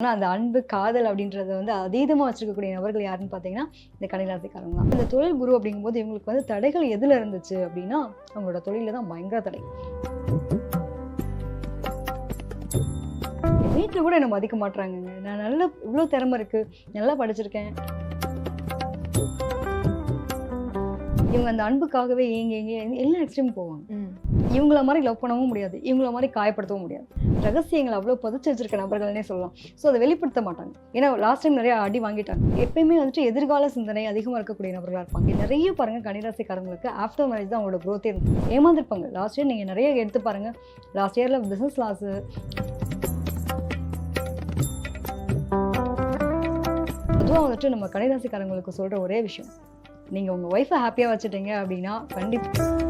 ஆனால் அந்த அன்பு காதல் அப்படின்றத வந்து அதீதமாக வச்சிருக்கக்கூடிய நபர்கள் யாருன்னு பார்த்தீங்கன்னா இந்த கன்னிராசிக்காரங்க தான். இந்த தொழில் குரு அப்படிங்கும்போது இவங்களுக்கு வந்து தடைகள் எதில் இருந்துச்சு அப்படின்னா அவங்களோட தொழிலில் தான் பயங்கர தடை. வீட்டில் கூட என்னை மதிக்க மாட்டாங்க நான் நல்ல இவ்வளோ திறமை இருக்கு. நல்லா படிச்சிருக்கேன். இவங்க அந்த அன்புக்காகவே ஏங்க ஏங்க எல்லா எக்ஸ்ட்ரீம் போவாங்க. இவங்கள மாதிரி லவ் பண்ணவும் முடியாது. இவங்கள மாதிரி காயப்படுத்தவும் முடியாது. ரகசியங்களை அவ்வளோ புதைச்சு வச்சிருக்க நபர்கள்னே சொல்லலாம். ஸோ அதை வெளிப்படுத்த மாட்டாங்க. ஏன்னா லாஸ்ட் டைம் நிறைய அடி வாங்கிட்டாங்க. எப்பயுமே வந்துட்டு எதிர்கால சிந்தனை அதிகமாக இருக்கக்கூடிய நபர்களாக இருப்பாங்க. நிறைய பாருங்க கன்னிராசிக்காரங்களுக்கு ஆஃப்டர் மேரேஜ் தான் அவங்களோட growth இருந்துச்சு ஏமாந்துருப்பாங்க. லாஸ்ட் இயர் நீங்கள் நிறைய எடுத்து பாருங்க. லாஸ்ட் இயரில் பிஸ்னஸ் லாஸு பொதுவாக வந்துட்டு நம்ம கன்னிராசிக்காரங்களுக்கு சொல்கிற ஒரே விஷயம். நீங்கள் உங்கள் ஒய்ஃபை ஹாப்பியாக வச்சுட்டீங்க அப்படின்னா கண்டிப்பாக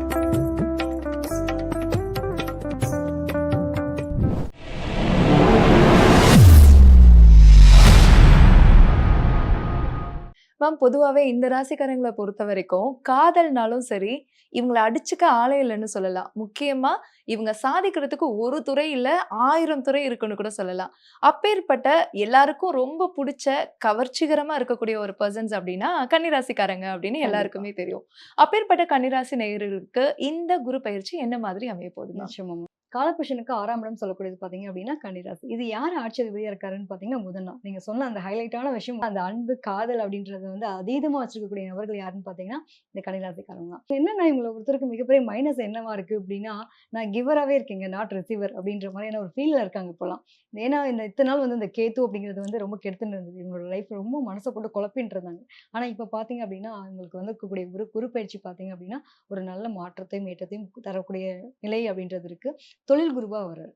மேம் பொதுவாகவே இந்த ராசிக்காரங்களை பொறுத்த வரைக்கும் காதல்னாலும் சரி இவங்களை அடிச்சுக்க ஆளே இல்லைன்னு சொல்லலாம். முக்கியமா இவங்க சாதிக்கிறதுக்கு ஒரு துறை இல்ல ஆயிரம் துறை இருக்குன்னு கூட சொல்லலாம். அப்பேற்பட்ட எல்லாருக்கும் ரொம்ப பிடிச்ச கவர்ச்சிகரமா இருக்கக்கூடிய ஒரு பர்சன்ஸ் அப்படின்னா கன்னிராசிக்காரங்க அப்படின்னு எல்லாருக்குமே தெரியும். அப்பேற்பட்ட கன்னிராசி நேயர்களுக்கு இந்த குரு பயிற்சி என்ன மாதிரி அமைய போகுது நிச்சயமா காலபுருஷனுக்கு ஆறாம் இடம் சொல்லக்கூடியது பார்த்தீங்க அப்படின்னா கன்னிராசி. இது யார் ஆட்சி அதிபதியாக இருக்காருன்னு பார்த்தீங்கன்னா முதன் நீங்கள் சொன்ன அந்த ஹைலைட்டான விஷயம் அந்த அன்பு காதல் அப்படின்றது வந்து அதீதமாக வச்சிருக்கக்கூடிய நபர்கள் யாருன்னு பார்த்தீங்கன்னா இந்த கன்னிராசிக்காரங்க தான். என்னன்னா இவங்களை ஒருத்தருக்கு மிகப்பெரிய மைனஸ் என்னவா இருக்குது அப்படின்னா நான் கிவராகவே இருக்கீங்க நாட் ரிசீவர் அப்படின்ற மாதிரியான ஒரு ஃபீலில் இருக்காங்க இப்போலாம். ஏன்னா இந்த இத்தனை நாள் வந்து இந்த கேத்து அப்படிங்கிறது வந்து ரொம்ப கெடுத்துன்னு இருந்தது. இவங்களோட லைஃப் ரொம்ப மனசை போட்டு குழப்பின்னு இருந்தாங்க. ஆனால் இப்போ பார்த்தீங்க அப்படின்னா அவங்களுக்கு வந்து இருக்கக்கூடிய ஒரு குரு பயிற்சி பார்த்தீங்க அப்படின்னா ஒரு நல்ல மாற்றத்தையும் ஏற்றத்தையும் தரக்கூடிய நிலை அப்படின்றது இருக்குது தொழில் குருவா வர்றாரு.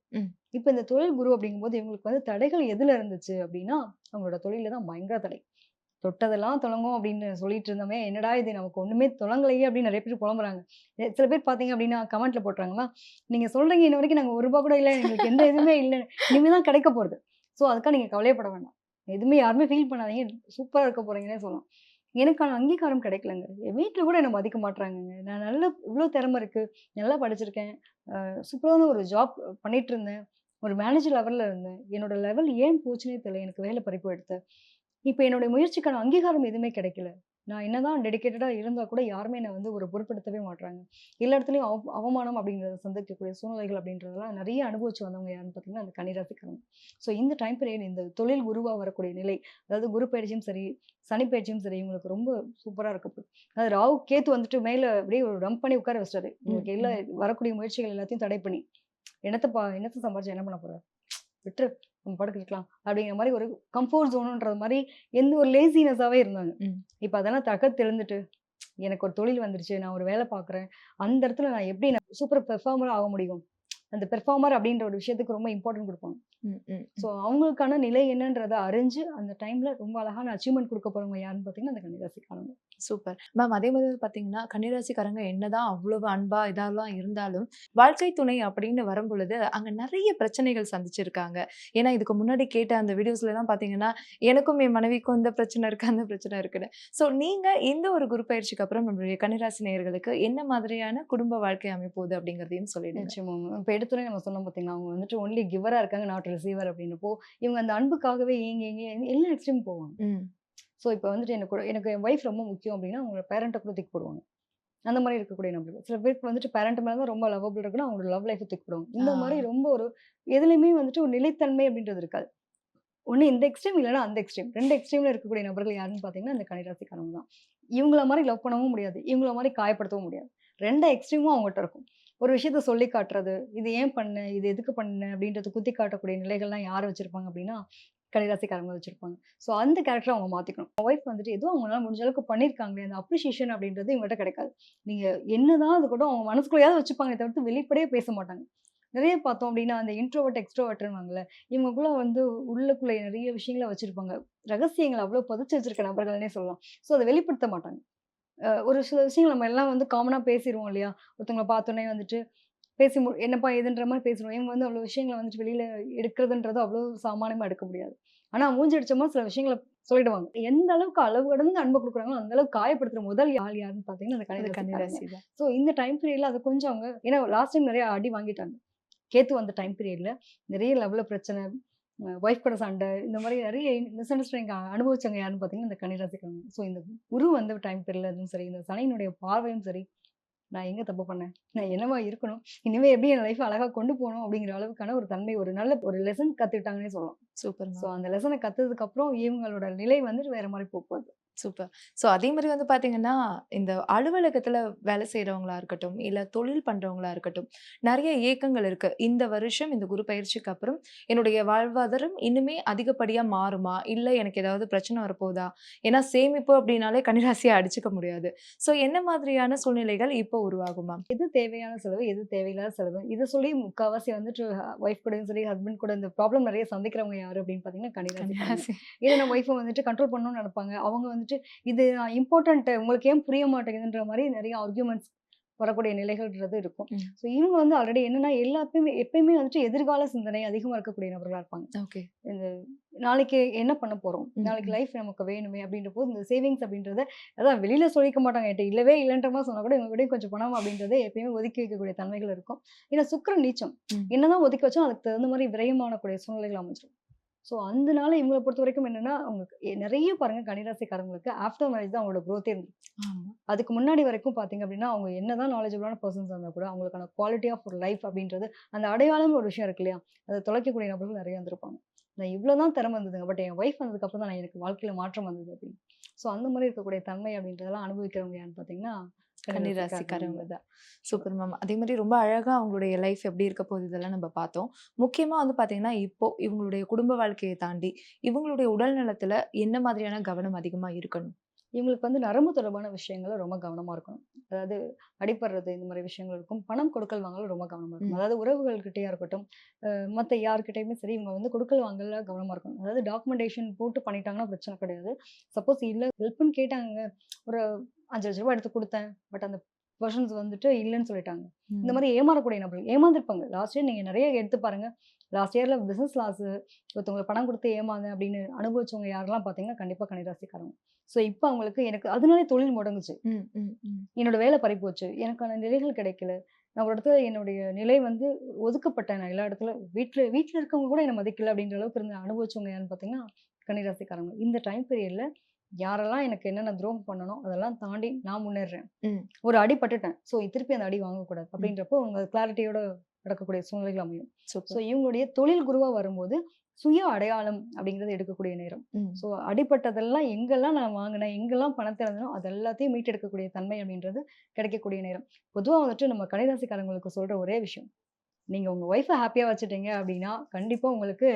இப்போ இந்த தொழில் குரு அப்படிங்கும்போது இவங்களுக்கு வந்து தடைகள் எதுல இருந்துச்சு அப்படின்னா அவங்களோட தொழில தான் பயங்கர தடை. தொட்டதெல்லாம் தொடங்கும் அப்படின்னு சொல்லிட்டு இருந்தோமே என்னடா இது நமக்கு ஒண்ணுமே தொடங்கலையே அப்படின்னு நிறைய பேர் புலம்புறாங்க. சில பேர் பாத்தீங்க அப்படின்னா கமெண்ட்ல போட்டுறாங்களா நீங்க சொல்றீங்க இன்ன வரைக்கும் நாங்க ஒரு ரூபா கூட இல்லை எங்களுக்கு எந்த இதுவுமே இல்லை இனிமே தான் கிடைக்க போறது. ஸோ அதுக்காக நீங்க கவலையப்பட வேண்டாம் எதுவுமே யாருமே ஃபீல் பண்ணாதீங்க சூப்பரா இருக்க போறீங்கன்னே சொல்லலாம். எனக்கான அங்கீகாரம் கிடைக்கலங்க. என் வீட்டில் கூட என்னை மதிக்க மாட்றாங்கங்க. நான் நல்ல இவ்வளோ திறமை இருக்குது நல்லா படிச்சிருக்கேன். சூப்பரான ஒரு ஜாப் பண்ணிட்டு இருந்தேன் ஒரு மேனேஜர் லெவலில் இருந்தேன். என்னோட லெவல் ஏன் போச்சுனே தெரியல. எனக்கு வேலை பறிப்பு எடுத்து. இப்போ என்னுடைய முயற்சிக்கான அங்கீகாரம் எதுவுமே கிடைக்கல. நான் என்னதான் டெடிக்கேட்டடாக இருந்தால் கூட யாருமே என்னை வந்து ஒரு பொருட்படுத்தவே மாட்றாங்க. எல்லா இடத்துலையும் அவ அவமானம் அப்படிங்கிறத சந்திக்கக்கூடிய சூழ்நிலைகள் அப்படின்றதெல்லாம் நிறைய அனுபவிச்சு வந்தவங்க யாருன்னு பார்த்தீங்கன்னா அந்த கன்னிராசிக்காரங்க ஸோ இந்த டைம் பீரியட் இந்த தொழில் குருவாக வரக்கூடிய நிலை அதாவது குரு பயிற்சியும் சரி சனி பயிற்சியும் சரி உங்களுக்கு ரொம்ப சூப்பராக இருக்க அதாவது ராகு கேத்து வந்துட்டு மேலே அப்படியே ஒரு டம்ப் பண்ணி உட்கார வச்சிட்டாரு. உங்களுக்கு எல்லா வரக்கூடிய முயற்சிகள் எல்லாத்தையும் தடை பண்ணி என்னத்தை பா என்னத்தை சம்பாரிச்சு என்ன பண்ண போற விட்டுரு. நம்ம படுக்கிருக்கலாம் அப்படிங்கிற மாதிரி ஒரு கம்ஃபர்ட் ஜோனுன்றது மாதிரி எந்த ஒரு லேசினஸாகவே இருந்தாங்க. இப்போ அதெல்லாம் தக்க தெளிந்துட்டு எனக்கு ஒரு தொழில் வந்துருச்சு நான் ஒரு வேலை பார்க்குறேன் அந்த இடத்துல நான் எப்படி நான் சூப்பர் பெர்ஃபார்மர் ஆக முடியும் அந்த பெர்ஃபார்மர் அப்படின்ற ஒரு விஷயத்துக்கு ரொம்ப இம்பார்ட்டன்ட் கொடுப்பாங்க. ஸோ அவங்களுக்கான நிலை என்னன்றதை அறிஞ்சு அந்த டைம்ல ரொம்ப அழகான அச்சீவ்மெண்ட் கொடுக்க போறவங்க யாருன்னு பார்த்தீங்கன்னா அந்த கன்னிராசிக்காரங்க. சூப்பர். மேம் அதே மாதிரி பாத்தீங்கன்னா கன்னிராசிக்காரங்க என்னதான் அவ்வளவு அன்பா இதெல்லாம் இருந்தாலும் வாழ்க்கை துணை அப்படின்னு வரும் பொழுது அங்க நிறைய பிரச்சனைகள் சந்திச்சிருக்காங்க. ஏன்னா இதுக்கு முன்னாடி கேட்ட அந்த வீடியோஸ்ல எல்லாம் பாத்தீங்கன்னா எனக்கும் என் மனைவிக்கும் இந்த பிரச்சனை இருக்கு அந்த பிரச்சனை இருக்குன்னு. சோ நீங்க இந்த ஒரு குரு பயிற்சிக்கு அப்புறம் நம்மளுடைய கன்னிராசி நேயர்களுக்கு என்ன மாதிரியான குடும்ப வாழ்க்கை அமைப்போகுது அப்படிங்கறதையும் இப்போ எடுத்துனே நம்ம சொன்னோம் பார்த்தீங்களா அவங்க வந்துட்டு ஒன்லி கிவரா இருக்காங்க நாட் ரிசீவர் அப்படின்னப்போ இவங்க அந்த அன்புக்காகவே ஏங்க ஏங்க எல்லா எக்ஸ்ட்ரீம் போவாங்க. ஸோ இப்போ வந்துட்டு எனக்கு எனக்கு என் ஒய்ஃப் ரொம்ப முக்கியம் அப்படின்னா அவங்களோட பேரண்ட்டை கூட தூக்கி போடுவாங்க. அந்த மாதிரி இருக்கக்கூடிய நபர்கள். சில பேருக்கு வந்துட்டு பேரண்ட் மேலே தான் ரொம்ப லவபிள் இருக்குன்னா அவங்களோட லவ் லைஃப் தூக்கி போடுவாங்க. இந்த. மாதிரி ரொம்ப ஒரு எதுலையுமே வந்துட்டு ஒரு நிலைத்தன்மை அப்படின்றது இருக்காது. ஒன்று இந்த எக்ஸ்ட்ரீம் இல்லைன்னா அந்த எக்ஸ்ட்ரீம் ரெண்டு எக்ஸ்ட்ரீமில் இருக்கக்கூடிய நபர்கள் யாருன்னு பார்த்தீங்கன்னா இந்த கன்னிராசிக்காரங்க தான். இவங்கள மாதிரி லவ் பண்ணவும் முடியாது. இவங்கள மாதிரி காயப்படுத்தவும் முடியாது. ரெண்டு எக்ஸ்ட்ரீமும் அவங்ககிட்ட இருக்கும். ஒரு விஷயத்த சொல்லி காட்டுறது இது ஏன் பண்ண? இது எதுக்கு பண்ண? அப்படின்றது குத்தி காட்டக்கூடிய நிலைகள்லாம் யார் வச்சிருப்பாங்க அப்படின்னா கன்னிராசிக்காரங்க வச்சுருப்பாங்க. ஸோ அந்த கேரக்டர் அவங்க மாற்றிக்கணும் ஒய்ஃப் வந்துட்டு எதுவும் அவங்களால முடிஞ்ச அளவுக்கு பண்ணியிருக்காங்களே அந்த அப்ரிஷியேஷன் அப்படின்றது இவங்ககிட்ட கிடைக்காது. நீங்கள் என்னதான் அது கூட அவங்க மனசுக்குள்ளேயாவது வச்சுப்பாங்க தவிர்த்து வெளிப்படையே பேச மாட்டாங்க. நிறைய பார்த்தோம் அப்படின்னா அந்த இன்ட்ரோவர்ட் எக்ஸ்ட்ரோவர்ட்னுவாங்கல்ல இவங்களுக்குள்ள வந்து உள்ளக்குள்ளே நிறைய விஷயங்களை வச்சுருப்பாங்க. ரகசியங்களை அவ்வளோ புதைச்சி வச்சிருக்க நபர்கள்னே சொல்லலாம். ஸோ அதை வெளிப்படுத்த மாட்டாங்க. ஒரு சில விஷயங்கள் நம்ம எல்லாம் வந்து காமனாக பேசிடுவோம் இல்லையா? ஒருத்தவங்களை பார்த்தோன்னே வந்துட்டு பேசி மு என்னப்பா ஏதுன்ற மாதிரி பேசிடுவோம் இவங்க வந்து அவ்வளோ விஷயங்களை வந்துட்டு வெளியில எடுக்கிறதுன்றது அவ்வளோ சாமானியமாக எடுக்க முடியாது. ஆனால் மூஞ்சி அடிச்சோமா சில விஷயங்களை சொல்லிடுவாங்க. எந்த அளவுக்கு அளவு கடந்து அன்பு கொடுக்குறாங்களோ அந்த அளவுக்கு காயப்படுத்துற முதல் ஆள் யாருன்னு பார்த்தீங்கன்னா அந்த கணித கன்னிராசி தான் ஸோ இந்த டைம் பீரியட்ல அது கொஞ்சம் அவங்க ஏன்னா லாஸ்ட் டைம் நிறைய அடி வாங்கிட்டாங்க. கேத்து வந்த டைம் பீரியட்ல நிறைய லெவலில் பிரச்சனை ஒய்ஃப் கூட சண்டை இந்த மாதிரி நிறைய மிஸ் அண்டர்ஸ்டாண்டிங் அனுபவிச்சவங்க யாருன்னு பார்த்தீங்கன்னா இந்த கன்னிராசிக்காரங்க ஸோ இந்த குரு வந்து டைம் பீரியட்லயும் சரி இந்த சனியினுடைய பார்வையும் சரி நான் எங்க தப்பு பண்ணேன்? நான் என்னவா இருக்கணும்? இனிமே எப்படி என் லைஃப் அழகா கொண்டு போகணும்? அப்படிங்கிற அளவுக்கான ஒரு தன்மை ஒரு நல்ல ஒரு லெசன் கத்துக்கிட்டாங்கன்னே சொல்லலாம். சூப்பர் ஸோ அந்த லெசனை கத்ததுக்கு அப்புறம் இவங்களோட நிலை வந்துட்டு வேற மாதிரி போக போகுது. சூப்பர். ஸோ அதே மாரி வந்து பார்த்தீங்கன்னா, இந்த அலுவலகத்தில வேலை செய்றவங்களா இருக்கட்டும், இல்ல தொழில் பண்றவங்களா இருக்கட்டும், நெறைய ஏக்கங்கள் இருக்கு. இந்த வருஷம் இந்த குரு பயிற்சிக்கு அப்புறம் என்னுடைய வாழ்வாதாரம் இன்னுமே அதிகப்படியா மாறுமா? இல்ல எனக்கு ஏதாவது பிரச்சனை வரப்போதா? ஏன்னா சேமிப்பு அப்படின்னாலே கன்னிராசிய அடிச்சுக்க முடியாது. ஸோ என்ன மாதிரியான சூழ்நிலைகள் இப்போ உருவாகுமா? எது தேவையான செலவு, எது தேவையில்லாத செலவு. இத சொல்லி முக்காவாசி வந்துட்டு ஒய்ஃப் கூடயும் சரி, ஹஸ்பண்ட் கூட இந்த ப்ராப்ளம் நெறைய சந்திக்கிறவங்க யாரு அப்படின்னு பார்த்தீங்கன்னா. கன்னிராசி. நம்ம ஒய்ஃப வந்துட்டு கண்ட்ரோல் பண்ணணும்னு நெனைப்பாங்க. அவங்க வந்துட்டு இது நான் இம்பார்ட்டன்ட் உங்களுக்கு ஏன் புரிய மாட்டேங்குதுன்ற மாரி நெறைய ஆர்கியூமெண்ட்ஸ் வரக்கூடிய நிலைகள்ன்றது இருக்கும். ஸோ இவங்க வந்து ஆல்ரெடி என்னன்னா எல்லாத்தையுமே எப்பயுமே வந்துட்டு எதிர்கால சிந்தனை அதிகமா இருக்கக்கூடிய நபர்களா இருப்பாங்க. ஓகே. இந்த நாளைக்கு என்ன பண்ண போறோம்? ம், நாளைக்கு. லைஃப் நமக்கு வேணுமே அப்படின்றபோது இந்த சேவிங்ஸ் அப்படின்றத அதான் வெளியில சொல்லிக்க மாட்டாங்க. என்ட்ட இல்லவே இல்லன்ற மாரி சொன்னா கூட இவங்க கிட்டயும் கொஞ்சம் பணம் அப்படின்றத எப்பயுமே ஒதுக்கி வைக்கக்கூடிய தன்மைகள் இருக்கும். ஏன்னா சுக்கிரன் நீச்சம். என்னதான் ஒதுக்கி வச்சாலும் அதுக்கு தகுந்த மாரி விரயமானக்கூடிய சூழ்நிலைகள் அமைஞ்சிரும். ஸோ அதனால இவங்கள பொறுத்தவரைக்கும் என்னன்னா, அவங்க நெறைய பாருங்க கன்னிராசிக்காரங்களுக்கு ஆஃப்டர் மேரேஜ் தான் அவங்களோட குரோத்தே. ஆமா. அதுக்கு முன்னாடி வரைக்கும் பார்த்தீங்க அப்படின்னா, அவங்க என்னதான் நாலேட்ஜபிளான பெர்சன்ஸா இருந்தா கூட, அவங்களுக்கான குவாலிட்டி ஆஃப் ஒரு லைஃப் அப்படின்றது அந்த அடையாளம்னு ஒரு விஷயம் இருக்கு இல்லையா? அத தொலைக்கக்கூடிய நபர்கள் நெறைய இருந்திருப்பாங்க. நான் இவ்ளோ தான் திறமை இருந்ததுங்க. பட் என் ஒய்ஃப் வந்ததுக்கு அப்புறம் தான் நான் எனக்கு வாழ்க்கையில மாற்றம் வந்தது அப்படின்னு. ஸோ அந்த மாரி இருக்கக்கூடிய தன்மை அப்படின்றதெல்லாம் அனுபவிக்கிறவங்க யாருன்னு பார்த்தீங்கன்னா, கன்னிராசிக்காரவங்க. தான். Super ma'am. அதே மாரி ரொம்ப அழகா அவங்களுடைய லைஃப் எப்படி இருக்க போகுது இதெல்லாம் நம்ம பார்த்தோம். முக்கியமா வந்து பார்த்தீங்கன்னா, இப்போ இவங்களுடைய குடும்ப வாழ்க்கைய தாண்டி, இவங்களுடைய உடல் நலத்தில என்ன மாதிரியான கவனம் அதிகமா இருக்கணும்? இவங்களுக்கு வந்து நரம்பு தொடர்பான விஷயங்கள்ல ரொம்ப கவனமா இருக்கணும். அதாவது அடிபடுறது இந்த மாரி விஷயங்கள் இருக்கும். பணம் கொடுக்கல் வாங்கல்ல ரொம்ப கவனமா இருக்கணும். ம். அதாவது உறவுகள்கிட்டயா இருக்கட்டும், மத்த யார்கிட்டயுமே சரி இவங்க வந்து கொடுக்கல் வாங்கல்ல கவனமா இருக்கணும். அதாவது டாக்குமெண்டேஷன் போட்டு பண்ணிட்டாங்கன்னா பிரச்சனை கிடையாது. சப்போஸ் இல்ல ஹெல்ப்ன்னு கேட்டாங்க. ஒரு ரூ. 5,00,000 எடுத்து குடுத்தேன். பட் அந்த பெர்சன்ஸ் வந்துட்டு இல்லன்னு சொல்லிட்டாங்க. இந்த ம். மாரி ஏமாறக்கூடிய நபர்கள் ஏமாந்துருப்பாங்க. லாஸ்ட் இயர் நீங்க நெறைய எடுத்து பாருங்க. லாஸ்ட் இயர்ல பிசினஸ் லாஸ் ஒருத்தவங்களுக்கு பணம் குடுத்து ஏமாந்தேன் அப்படின்னு அனுபவிச்சவங்க யாரெல்லாம் பார்த்தீங்கன்னா, கண்டிப்பா கன்னிராசிக்காரங்க. ஸோ இப்ப அவங்களுக்கு எனக்கு அதனாலே தொழில் முடங்குச்சு. என்னோட வேலை பறிபோச்சு. எனக்கான நிலைகள் கிடைக்கல. நான் ஒரு இடத்துல என்னுடைய நிலை வந்து ஒதுக்கப்பட்டேன். நான் எல்லா இடத்துல வீட்ல வீட்ல இருக்கவங்க கூட என்ன மதிக்கல அப்படின்ற அளவுக்கு இருந்த அனுபவிச்சவங்க யாருன்னு பார்த்தீங்கன்னா, கன்னிராசிக்காரங்க. இந்த டைம் பீரியட்ல யாரெல்லாம் எனக்கு என்னென்ன துரோகம் பண்ணனோ, அதெல்லாம் தாண்டி நான் முன்னேறுறேன். ம். ஒரு அடி பட்டுட்டேன். ஸோ திருப்பி அந்த அடி வாங்கக்கூடாது. அப்படின்றப்போ அவங்க கிளாரிட்டியோட நடக்கக்கூடிய சூழ்நிலைகள் அமையும். ஸோ. இவங்களுடைய தொழில் குருவா வரும்போது, சுய அடையாளம் அப்படிங்கிறது எடுக்கக்கூடிய நேரம். ஸோ அடிபட்டதெல்லாம் எங்கெல்லாம் நான் வாங்கினேன், எங்கெல்லாம் பணத்த இழந்தேனோ, அது எல்லாத்தையும் மீட்டெடுக்கக்கூடிய தன்மை அப்படின்றது கிடைக்கக்கூடிய நேரம். பொதுவா வந்துட்டு நம்ம கன்னிராசிக்காரங்களுக்கு சொல்ற ஒரே விஷயம். நீங்க உங்க ஒய்ஃப ஹேப்பியா வச்சுட்டீங்க அப்படின்னா, கண்டிப்பா உங்களுக்கு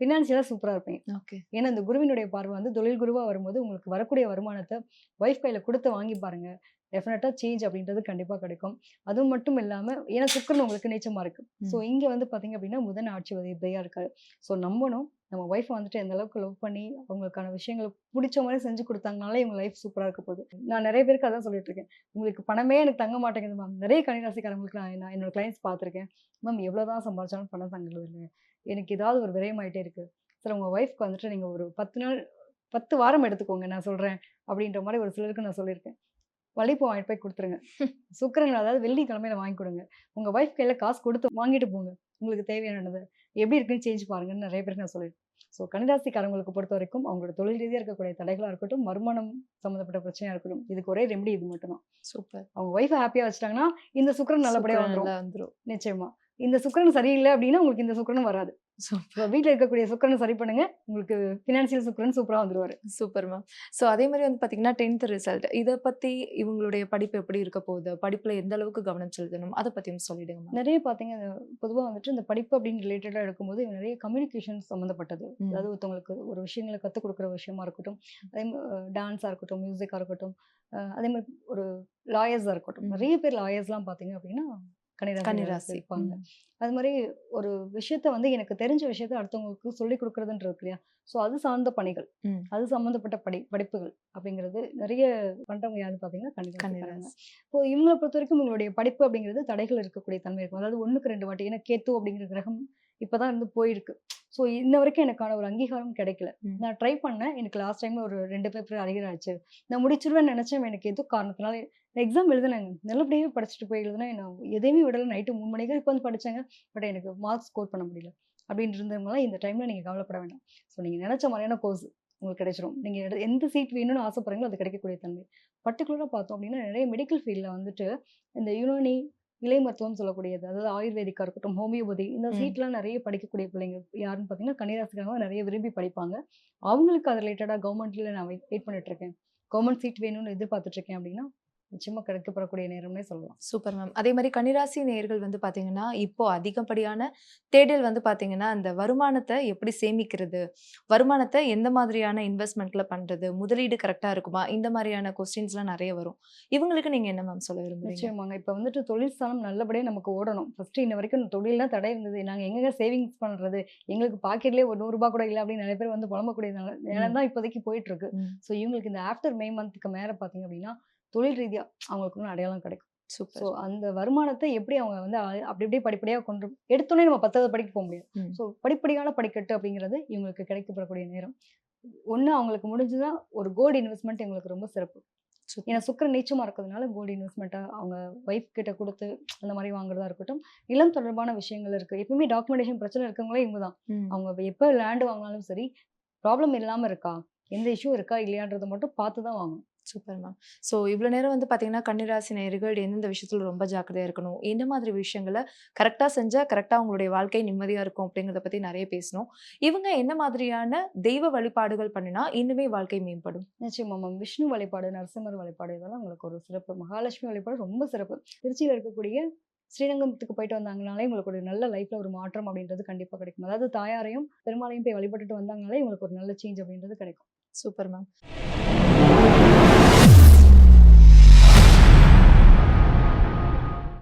ஃபினான்ஷியலா சூப்பரா இருப்பீங்க. ஓகே. ஏன்னா இந்த குருவினுடைய பார்வை வந்து தொழில் குருவா வரும்போது, உங்களுக்கு வரக்கூடிய வருமானத்த ஒய்ஃப் கையில குடுத்து வாங்கி பாருங்க. டெஃபினட்டா சேஞ்ச் அப்படின்றது கண்டிப்பா கிடைக்கும். அதுவும் மட்டும் இல்லாம ஏன்னா சுக்கிரன் உங்களுக்கு நீச்சமா இருக்கு. ஸோ. இங்க வந்து பார்த்தீங்க அப்படின்னா, புதன் ஆட்சி அதிபதியா இருக்காரு. ஸோ நம்பணும். நம்ம ஒய்ஃப வந்துட்டு எந்த அளவுக்கு லவ் பண்ணி, அவங்களுக்கான விஷயங்கள புடிச்ச மாரி செஞ்சு குடுத்தாங்கனாலே இவங்க லைஃப் சூப்பரா இருக்க போகுது. நான் நெறைய பேருக்கு அதான் சொல்லிட்டு இருக்கேன். உங்களுக்கு பணமே எனக்கு தங்க மாட்டேங்குது மேம். நெறைய கன்னிராசிக்காரங்களுக்கு நான் நான் என்னோட கிளையண்ட்ஸ் பார்த்துருக்கேன். மேம் எவ்வளோதான் சம்பாரிச்சாலும் பணம் தங்குறது இல்ல. எனக்கு ஏதாவது ஒரு விரயமாயிட்டே இருக்கு. சார் உங்க ஒய்ஃப்க்கு வந்துட்டு நீங்க ஒரு 10 நாள் 10 வாரம் எடுத்துக்கோங்க நான் சொல்றேன். அப்படின்ற மாரி ஒரு சிலருக்கு நான் சொல்லியிருக்கேன். மல்லிப்பூ வாங்கிட்டு போய் குடுத்துருங்க. சுக்கிரன் அதாவது வெள்ளிக்கிழமையில வாங்கி குடுங்க. உங்க ஒய்ஃப் கையில காசு குடுத்து வாங்கிட்டு போங்க. உங்களுக்கு தேவையானத. எப்படி இருக்குன்னு சேஞ்ச் பாருங்கன்னு நெறைய பேருக்கு நான் சொல்லியிருக்கேன். ஸோ கன்னிராசிக்காரங்களுக்கு பொறுத்தவரைக்கும் அவங்களோட தொழில் ரீதியா இருக்கக்கூடிய தடைகளா இருக்கட்டும், வருமானம் சம்மந்தப்பட்ட பிரச்சனையா இருக்கட்டும், இதுக்கு ஒரே ரெமெடி இது மட்டும் தான். சூப்பர். அவங்க ஒய்ஃப ஹேப்பியா வச்சுட்டாங்கன்னா, இந்த சுக்கிரன் நல்லபடியா சுக்கிரன் வந்துரும். நல்லா வந்துரும். நிச்சயமா. இந்த சுக்கிரன் சரியில்ல அப்படின்னா, உங்களுக்கு இந்த சுக்கிரனும் வராது. வீட்ல இருக்கக்கூடிய சுக்கிரன சரி பண்ணுங்க. உங்களுக்கு ஃபினான்ஷியல் சுக்கிரன் சூப்பரா வந்துருவாரு. Super ma'am. ஸோ அதே மாரி வந்து பார்த்தீங்கன்னா, 10த் ரிசல்ட் இத பத்தி இவங்களுடைய படிப்பு எப்படி இருக்க போகுது? படிப்புல எந்த அளவுக்கு கவனம் செலுத்தணும்? அத பத்தியும் சொல்லிடுங்க. நெறைய பார்த்தீங்க பொதுவா வந்துட்டு இந்த படிப்பு அப்படின்னு ரிலேட்டடா எடுக்கும்போது நெறைய கம்யூனிகேஷன் சம்மந்தப்பட்டது. அதாவது ஒருத்தவங்களுக்கு ஒரு விஷயங்கள கத்துக் குடுக்குற விஷயமா இருக்கட்டும், அதே மா டான்ஸா இருக்கட்டும், மியூசிக்கா இருக்கட்டும், அதே மாரி ஒரு லாயர்ஸா இருக்கட்டும். நெறைய பேர் லாயர்ஸ்லாம் பார்த்தீங்க அப்படின்னா, கன்னிராசி. இருப்பாங்க. அது மாரி ஒரு விஷயத்த வந்து எனக்கு தெரிஞ்ச விஷயத்த அடுத்தவங்களுக்கு சொல்லிக் குடுக்குறதுன்றது இல்லையா? ஸோ அது சார்ந்த பணிகள். அது சம்மந்தப்பட்ட படி படிப்புகள் அப்படிங்கிறது நெறைய பண்றவங்க யாருன்னு பார்த்தீங்கன்னா. கன்னிராசி. இப்போ இவங்கள பொறுத்தவரைக்கும் உங்களுடைய படிப்பு அப்படிங்கிறது தடைகள் இருக்கக்கூடிய தன்மை இருக்கும். அதாவது 1க்கு 2 வாட்டி. ஏன்னா கேத்து அப்படிங்கிற கிரகம் இப்பதான் இருந்து போயிருக்கு. ஸோ இன்ன வரைக்கும் எனக்கான ஒரு அங்கீகாரம் கிடைக்கல. நான் ட்ரை பண்ணேன். எனக்கு லாஸ்ட் டைம்ல ஒரு 2 பேப்பர் அரியர் ஆச்சு. நான் முடிச்சுருவேன்னு நெனச்சேன். எனக்கு ஏதோ காரணத்தினால எக்ஸாம் எழுதுனேங்க. நல்லபடியாவே படிச்சுட்டு போய் எழுதுனேன். நான் எதையுமே விடல. நைட்டு 3 மணி வரைக்கும் உட்காந்து படிச்சேங்க. பட் எனக்கு மார்க்ஸ் ஸ்கோர் பண்ண முடியல. அப்படின்னு இருந்தவங்கலாம் இந்த டைம்ல நீங்க கவலைப்பட வேண்டாம் ஸோ நீங்க நினைச்ச மாதிரியான கோர்ஸ் உங்களுக்கு கிடைச்சிரும் நீங்க எடு- எந்த சீட் வேணும்னு ஆசைப்படுறீங்களோ அது கிடைக்கக்கூடிய தன்மை பர்டிகுலராக பார்த்தோம் அப்படின்னா நிறைய மெடிக்கல் ஃபீல்டில் வந்துட்டு இந்த யுனானி இலை மருத்துவம் சொல்லக்கூடியது. அதாவது ஆயுர்வேதிக்கா இருக்கட்டும் ஹோமியோபதி இந்த. சீட்லாம் நிறைய படிக்கக்கூடிய பிள்ளைங்க யாருன்னு பார்த்தீங்கன்னா கன்னிராசிக்காரங்க நிறைய விரும்பி படிப்பாங்க. அவங்களுக்கு அது ரிலேட்டடாக கவர்மெண்ட்ல நான் வெயிட் பண்ணிட்டு இருக்கேன். கவர்மெண்ட் சீட் வேணும்னு எதிர்பார்த்துட்டு இருக்கேன் அப்படின்னா நிச்சயமா கிடைக்கப்படக்கூடிய நேரம்னே சொல்லலாம். Super ma'am. அதே மாதிரி கன்னிராசி நேயர்கள் வந்து பாத்தீங்கன்னா இப்போ அதிகப்படியான தேடல் வந்து பாத்தீங்கன்னா அந்த வருமானத்தை எப்படி சேமிக்கிறது? வருமானத்தை எந்த மாதிரியான இன்வெஸ்ட்மெண்ட்ல பண்றது? முதலீடு கரெக்டா இருக்குமா? இந்த மாதிரியான கொஸ்டின்ஸ்லாம் நிறைய வரும். இவங்களுக்கு நீங்க என்ன மேம் சொல்ல விரும்புறீங்க? நிச்சயமாங்க. இப்போ வந்துட்டு தொழில் ஸ்தானம் நல்லபடியாக நமக்கு ஓடணும். ஃபர்ஸ்ட் இன்ன வரைக்கும் தொழில் தான் தடை இருந்தது. நாங்கள் எங்கெங்க சேவிங்ஸ் பண்ணுறது எங்களுக்கு பாக்கெட்லேயே ஒரு நூறுரூபா கூட இல்லை அப்படின்னு நிறைய பேர் வந்து புலம்பக்கூடிய நேரம் தான் இப்போதைக்கு போயிட்டு இருக்கு. ஸோ இவங்களுக்கு இந்த ஆஃப்டர் மே மந்த்துக்கு மேலே பார்த்தீங்க அப்படின்னா தொழில் ரீதியாக அவங்களுக்கு ஒன்று அடையாளம் கிடைக்கும். ஸோ அந்த வருமானத்தை எப்படி அவங்க வந்து அப்படி அப்படியே படிப்படியாக கொண்டு எடுத்தோடனே நம்ம பத்தாவது படிக்க போக முடியாது. ஸோ படிப்படியான படிக்கட்டு அப்படிங்கிறது இவங்களுக்கு கிடைக்கப்படக்கூடிய நேரம். ஒன்று அவங்களுக்கு முடிஞ்சுதான் ஒரு கோல்டு இன்வெஸ்ட்மெண்ட் இவங்களுக்கு ரொம்ப சிறப்பு. ஏன்னா சுக்கரன் நீச்சமாக இருக்கிறதுனால கோல்டு இன்வெஸ்ட்மெண்ட்டாக அவங்க ஒய்ஃப் கிட்ட கொடுத்து அந்த மாதிரி வாங்குறதா இருக்கட்டும். நிலம் தொடர்பான விஷயங்கள் இருக்குது எப்பவுமே டாக்குமெண்டேஷன் பிரச்சனை இருக்கவங்களே இவங்க தான். அவங்க எப்போ லேண்டு வாங்கினாலும் சரி ப்ராப்ளம் இல்லாமல் இருக்கா? எந்த இஷ்யூ இருக்கா? இல்லையான்றதை மட்டும் பார்த்து தான் வாங்கணும். சூப்பர் மேம் ஸோ இவ்வளோ நேரம் வந்து பார்த்தீங்கன்னா கன்னிராசி நேயர்கள் எந்தெந்த விஷயத்துல ரொம்ப ஜாக்கிரதையாக இருக்கணும் எந்த மாதிரி விஷயங்களை கரெக்டாக செஞ்சால் கரெக்டாக அவங்களுடைய வாழ்க்கை நிம்மதியாக இருக்கும் அப்படிங்கிறத பற்றி நிறைய பேசணும் இவங்க என்ன மாதிரியான தெய்வ வழிபாடுகள் பண்ணினா இன்னுமே வாழ்க்கை மேம்படும்? நிச்சயமா மேம் விஷ்ணு வழிபாடு நரசிம்மர் வழிபாடு இதெல்லாம் உங்களுக்கு ஒரு சிறப்பு. மகாலட்சுமி வழிபாடு ரொம்ப சிறப்பு. திருச்சியில் இருக்கக்கூடிய ஸ்ரீரங்கத்துக்கு போயிட்டு வந்தாங்கனாலே உங்களுக்கு ஒரு நல்ல லைஃப்ல ஒரு மாற்றம் அப்படின்றது கண்டிப்பா கிடைக்கும். அதாவது தாயாரையும் பெருமாளையும் போய் வழிபட்டுட்டு வந்தாங்கனாலே உங்களுக்கு ஒரு நல்ல சேஞ்ச் அப்படின்றது கிடைக்கும். Super ma'am